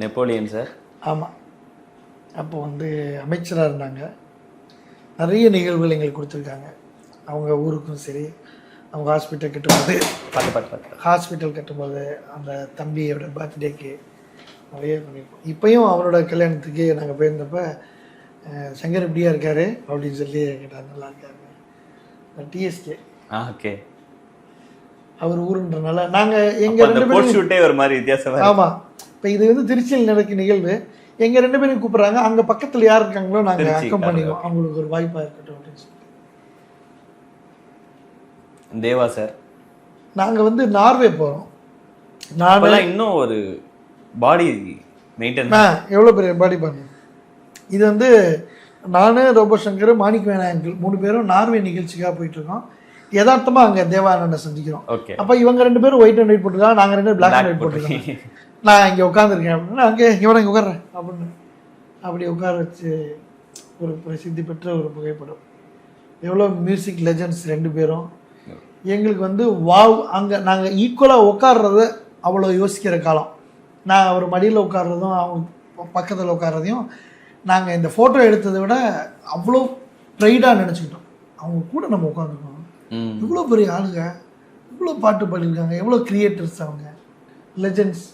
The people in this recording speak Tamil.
Napoleon sir. ஆமாம் அப்போ வந்து அமைச்சராக இருந்தாங்க. நிறைய நிகழ்வுகள் எங்களுக்கு கொடுத்துருக்காங்க. அவங்க ஊருக்கும் சரி அவங்க ஹாஸ்பிட்டல் கட்டும்போது பார்த்து பார்த்து பார்த்து ஹாஸ்பிட்டல் கட்டும்போது அந்த தம்பியோட பர்த்டேக்கு நிறைய பண்ணியிருக்கோம். இப்பயும் அவரோட கல்யாணத்துக்கு நாங்கள் போயிருந்தப்ப சங்கர் எப்படியா இருக்காரு அப்படின்னு சொல்லி கேட்டாங்க நல்லா இருக்காரு. TSK okay. அவர் ஊருன்றனால நாங்கள் எங்கள் ரெண்டு பேரும் ஒரு மாதிரி வித்தியாசமா. ஆமாம் இப்போ இது வந்து திருச்சியில் நடக்கும் நிகழ்வு. எங்கள் ரெண்டு பேரும் கூப்பிட்றாங்க. அங்கே பக்கத்தில் யார் இருக்காங்களோ நாங்கள் அக்கம் பண்ணிக்குவோம். அவங்களுக்கு ஒரு வாய்ப்பாக இருக்கட்டும் அப்படின்னு தேவா சார். நாங்கள் வந்து நார்வே போகிறோம் நான் இன்னும் ஒரு பாடி மெயின்டைன் எவ்வளோ பெரிய பாடி பண்ணேன் இது வந்து நான் ரோபோ சங்கர் மாணிக் வேணாயங்கள் மூணு பேரும் நார்வே நிகழ்ச்சிக்காக போயிட்டு இருக்கோம் யதார்த்தமாக அங்கே தேவானண்டை சந்திக்கிறோம். அப்போ இவங்க ரெண்டு பேரும் ஒயிட் அண்ட் ஒயிட் போட்டிருக்காங்க. நாங்கள் ரெண்டு பிளாக் அண்ட் ஒயிட் போட்டிருக்கோம் நான் இங்கே உட்காந்துருக்கேன் அப்படின்னா அங்கே இவனை இங்கே உட்கார்றேன் அப்படின்னு அப்படி உட்கார வச்சு ஒரு பிரசித்தி பெற்ற ஒரு புகைப்படம். எவ்வளோ மியூசிக் லெஜண்ட்ஸ் ரெண்டு பேரும். எங்களுக்கு வந்து வாவ் அங்கே நாங்கள் ஈக்குவலாக உட்கார்றத அவ்வளோ யோசிக்கிற காலம். நான் அவர் மடியில் உட்கார்றதும் அவங்க பக்கத்தில் உட்கார்றதையும் நாங்கள் இந்த ஃபோட்டோ எடுத்ததை விட அவ்வளோ ப்ரைடாக நினச்சிக்கிட்டோம். அவங்க கூட நம்ம உட்காந்துருக்கோம் இவ்வளோ பெரிய ஆளுங்க இவ்வளோ பாட்டு பாடியிருக்காங்க எவ்வளோ கிரியேட்டர்ஸ் அவங்க லெஜெண்ட்ஸ்